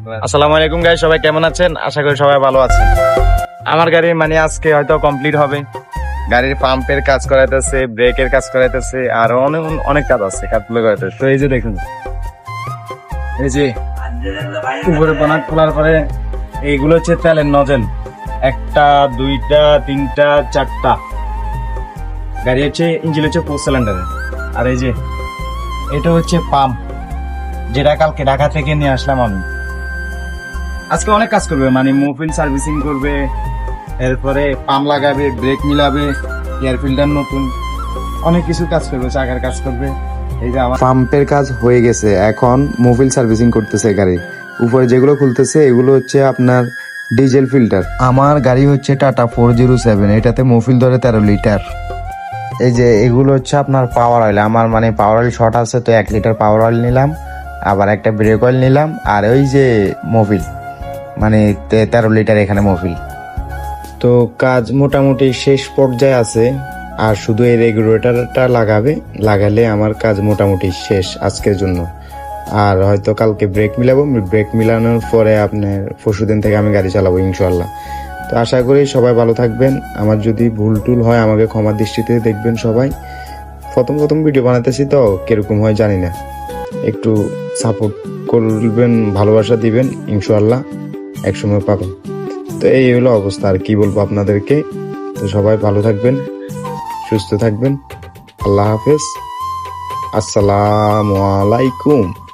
আসসালামু আলাইকুম গাই সবাই কেমন আছেন? আশা করি সবাই ভালো আছেন। আমার গাড়ি মানে আজকে হয়তো কমপ্লিট হবে। গাড়ির পাম্পের কাজ করাইতেছে ব্রেকের কাজ করাইতেছে, আর অনেক অনেক কাজ আছে, কাজগুলো করাইতেছে। তো এই যে দেখুন। এই যে উপরে বানাট খোলার পরে, এইগুলো হচ্ছে তেলের নজেল একটা, দুইটা, তিনটা, চারটা। গাড়ি হচ্ছে ইঞ্জিন হচ্ছে ফোর সিলিন্ডারের আর এই যে, এটা হচ্ছে পাম্প যেটা কালকে ঢাকা থেকে নিয়ে আসলাম আমি। আজকে অনেক কাজ করবে মানে মুভিল সার্ভিসিং করবে এরপরে পাম্প লাগাবে ব্রেক মিলাবে এয়ার ফিল্টার নতুন অনেক কিছু কাজ করবে চাকার কাজ করবে। এই যে আমার পাম্পের কাজ হয়ে গেছে এখন মোবিল সার্ভিসিং করতেছে গাড়ি। উপরে যেগুলো খুলতেছে এগুলো হচ্ছে আপনার ডিজেল ফিল্টার। আমার গাড়ি হচ্ছে টাটা ফোর জিরো সেভেন এটাতে মোবিল ধরে তেরো লিটার। এই যে এগুলো হচ্ছে আপনার পাওয়ার অয়েল আমার মানে পাওয়ার অয়েল শর্ট আছে তো এক লিটার পাওয়ার অয়েল নিলাম আবার একটা ব্রেক অয়েল নিলাম আর ওই যে মোবিল মানে তেরো লিটার এখানে মোবিল তো কাজ মোটামুটি শেষ পর্যায়ে আছে, আর শুধু এই রেগুলেটরটা লাগাবে, লাগালে আমার কাজ মোটামুটি শেষ আজকের জন্য। আর হয়তো কালকে ব্রেক মিলাবো ব্রেক মিলানোর পরে আপনার পরশুদিন থেকে আমি গাড়ি চালাবো ইনশাল্লাহ তো আশা করি সবাই ভালো থাকবেন। আমার যদি ভুল টুল হয়, আমাকে ক্ষমার দৃষ্টিতে দেখবেন সবাই। প্রথম প্রথম ভিডিও বানাতেছি তো, কীরকম হয় জানি না। একটু সাপোর্ট করবেন, ভালোবাসা দিবেন ইনশাল্লাহ একসময় পাবেন। তো এই হলো অবস্থা। আর কি বলব আপনাদেরকে? তো সবাই ভালো থাকবেন, সুস্থ থাকবেন। আল্লাহ হাফেজ। আসসালামু আলাইকুম।